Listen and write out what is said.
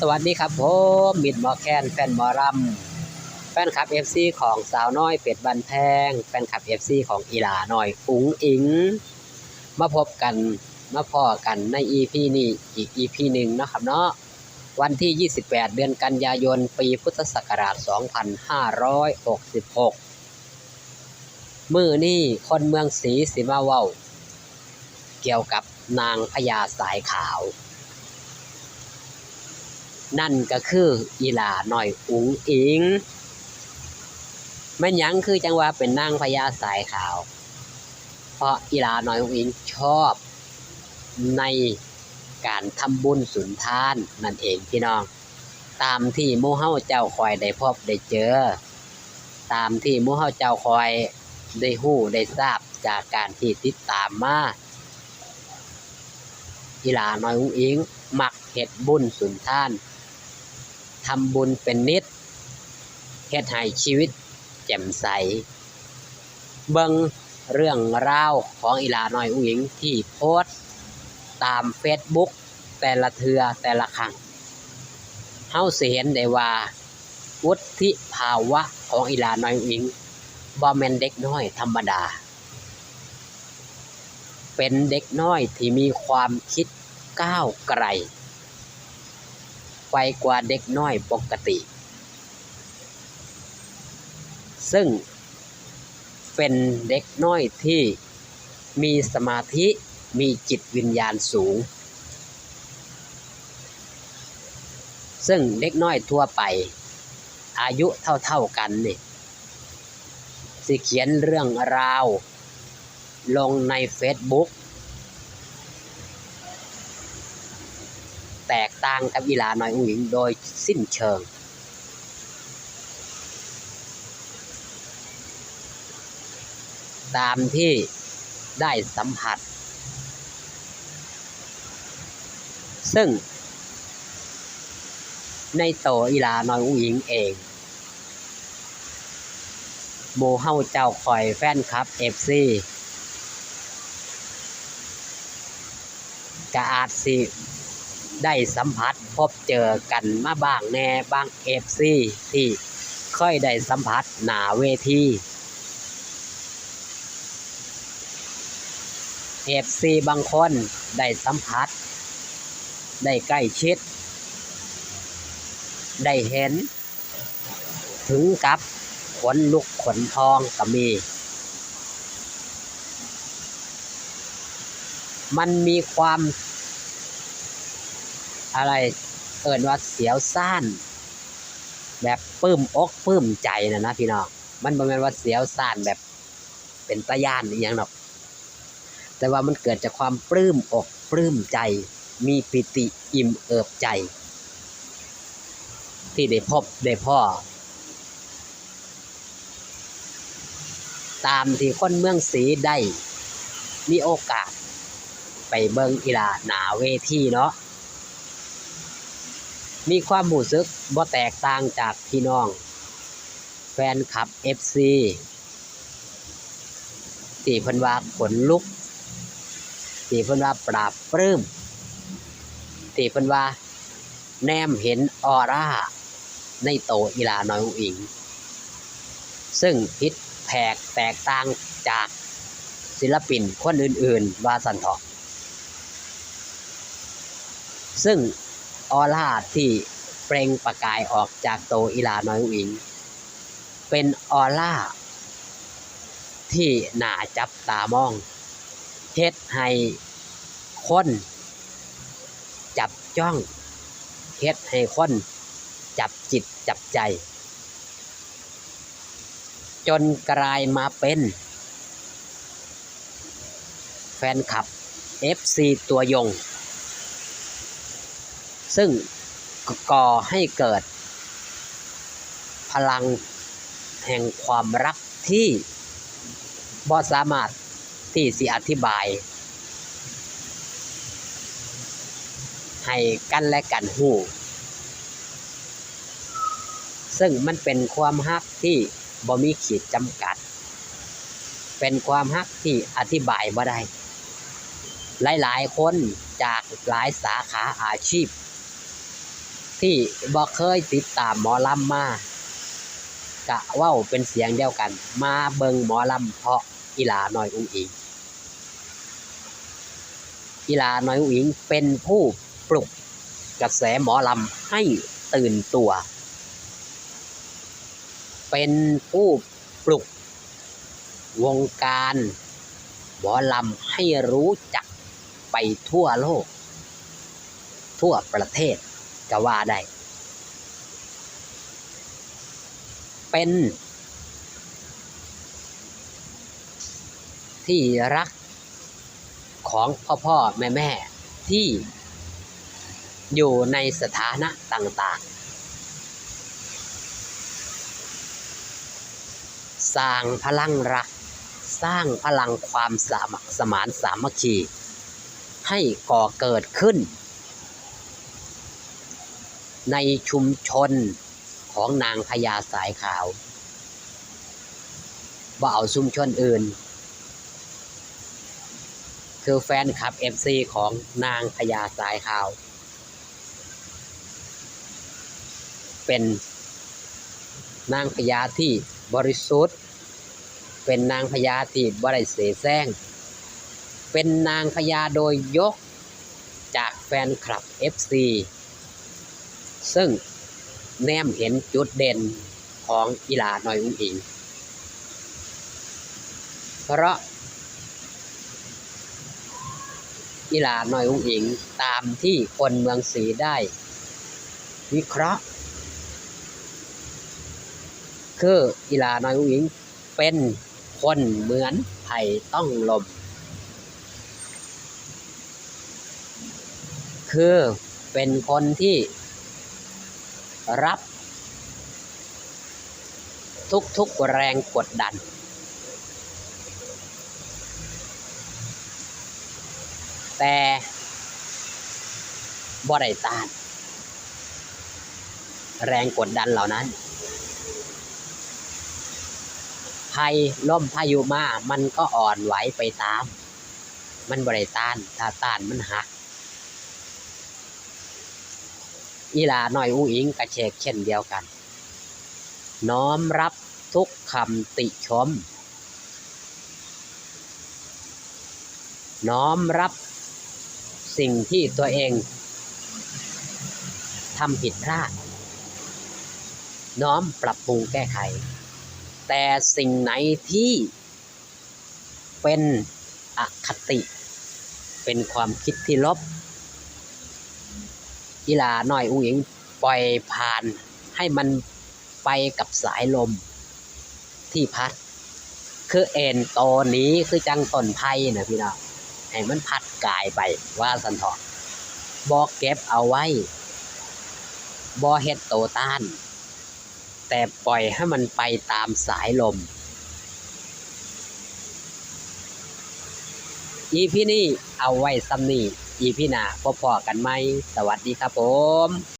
สวัสดีครับผมมิดหมอแคนแฟนหมอรำแฟนคลับ FC ของสาวน้อยเป็ดบันแพงแฟนคลับ FC ของอีหลาหน่อยอุ๋งอิง มาพบกันมาพ่อกันใน EP นี้อีก EP หนึ่งนะครับเนาะวันที่ 28 เดือนกันยายน ปีพุทธศักราช 2566 มือนี่คนเมืองศรีสิมาเว้า เกี่ยวกับนางพญาสายขาว นั่นก็คืออีหลาหน่อยอุ๋งอิงแม่นยังคือจังว่าเป็นนางพญาสายขาว เพราะอีหลาหน่อยอุ๋งอิงชอบในการทำบุญสุนทานนั่นเองพี่น้อง ตามที่หมู่เฮาเจ้าคอยได้พบได้เจอ ตามที่หมู่เฮาเจ้าคอยได้ฮู้ได้ทราบจากการที่ติดตามมาอีหลาน้อยอุ๋งอิงมักเฮ็ดบุญสุนทาน ทำบุญเป็นนิดเฮ็ดให้ชีวิตแจ่มใส เบิ่งเรื่องราวของอีหลาน้อยอุ๋งอิงที่โพสต์ตาม Facebook แต่ละเทือแต่ละครั้งเฮาสิเห็นได้ว่า วุฒิภาวะของอีหลาน้อยอุ๋งอิงบ่แม่นเด็กน้อยธรรมดา เป็นเด็กน้อยที่มีความคิดก้าวไกล ไปกว่าเด็กน้อยปกติ ซึ่งเป็นเด็กน้อยที่มีสมาธิมีจิตวิญญาณสูง ซึ่งเด็กน้อยทั่วไป อายุเท่าๆกันนี่สิเขียนเรื่องราว ลงใน Facebook แตกต่างกับอีหลาน้อยอุ๋งอิงโดยสิ้นเชิง ตามที่ได้สัมผัส ซึ่ง ในโตอีหลาน้อยอุ๋งอิงเองโมเฮาเจ้าคอยแฟนคลับเอฟซีก็อาจสิ ได้สัมผัสพบเจอกันมาบ้างแน่บางเอฟซีที่เคยได้สัมผัสหนาเวทีเอฟซีบางคนได้สัมผัส ได้ใกล้ชิด ได้เห็น ถึงกับขนลุกขนทองก็มี มันมีความ อะไรเอินว่าเสียวซ่านแบบปลื้มอกปลื้มใจนะนะพี่น้องมันบ่แม่นว่าเสียวซ่านแบบเป็นตะย่านอหย่างหรอก แต่ว่ามันเกิดจากความปลื้มอกปลื้มใจ มีปิติอิ่มเอิบใจ ที่ได้พบได้พ่อ ตามที่คนเมืองศรีได้ มีโอกาส ไปเบิงอีลาหนาเวทีเนาะ มีความรู้สึกบ่แตกต่างจากพี่น้อง แฟนคลับ FC ที่เพิ่นว่าขนลุกที่เพิ่นว่าปราบปลื้มที่เพิ่นว่า แนมเห็นออร่า ในโตอีลาน้อยอุ๋งอิงซึ่งผิดแผกแตกต่างจากศิลปินคนอื่น ๆ วาสันเถาะซึ่ง ออร่าที่เปล่งประกายออกจากโตอีลาน้อยอิง เป็นออร่าที่หนาจับตามองเฮ็ดให้คนจับจ้องเฮ็ดให้คนจับจิตจับใจ จนกลายมาเป็น แฟนคลับ FC ตัวยง ซึ่งก่อให้เกิด พลังแห่งความรักที่บ่สามารถที่สิอธิบาย ให้กันและกันหูซึ่งมันเป็นความฮักที่บ่มีขีดจำกัด เป็นความฮักที่อธิบายบ่ได้ หลาย ๆ คนจากหลายสาขาอาชีพ ที่บ่เคยติดตามหมอลำมากะว้าเป็นเสียงเดียวกัน มาเบิงหมอลำเพราะอีหลาน้อยอุ้งอิงอีหลาน้อยอุ้งอิงเป็นผู้ปลุกกระแสหมอลำให้ตื่นตัว เป็นผู้ปลุกวงการหมอลำให้รู้จักไปทั่วโลก ทั่วประเทศ ก็ว่าได้ เป็น ที่รักของพ่อพ่อแม่แม่ที่อยู่ในสถานะต่างๆ สร้างพลังรัก สร้างพลังความสามัคสมานสามัคคี ให้ก่อเกิดขึ้น ในชุมชนของนางพญาสายขาวบ่าเอาชุมชนอื่น คือแฟนคลับ FC ของนางพญาสายขาว เป็นนางพญาที่บริสุทธิ์ เป็นนางพญาที่บริเสแสร้ง เป็นนางพญาโดยยกจากแฟนคลับ FC ซึ่งแนมเห็นจุดเด่นของอีลาน้อยอุ้งอิง เพราะอีลาน้อยอุ้งอิงตามที่คนเมืองศรีได้ วิเคราะห์ คืออีลาน้อยอุ้งอิงเป็นคนเหมือนไผ่ต้องลม คือเป็นคนที่ รับ ทุกๆแรงกดดัน แต่บ่ได้ต้าน แรงกดดันเหล่านั้นภัยล่มพายุมา มันก็อ่อนไหวไปตาม มันบ่ได้ต้าน ถ้าต้านมันหัก อีหลาน้อยอู้อิงกระเชกเช่นเดียวกัน น้อมรับทุกคำติชม น้อมรับสิ่งที่ตัวเองทำผิดพลาด น้อมปรับปรุงแก้ไข แต่สิ่งไหนที่เป็นอคติ เป็นความคิดที่ลบ กีฬาหน่อยอุ้งอิงปล่อยผ่านให้มันไปกับสายลมที่พัด คือเอ็นโตวนี้คือจังต้นไผ่นะพี่น้องให้มันพัดกายไปว่าสันทอะบอกเก็บเอาไว้บอเฮ็ดโตต้าน แต่ปล่อยให้มันไปตามสายลม อีพี่นี่เอาไว้ซ้ำนี่ อีพี่หนาพอกันไหม สวัสดีครับผม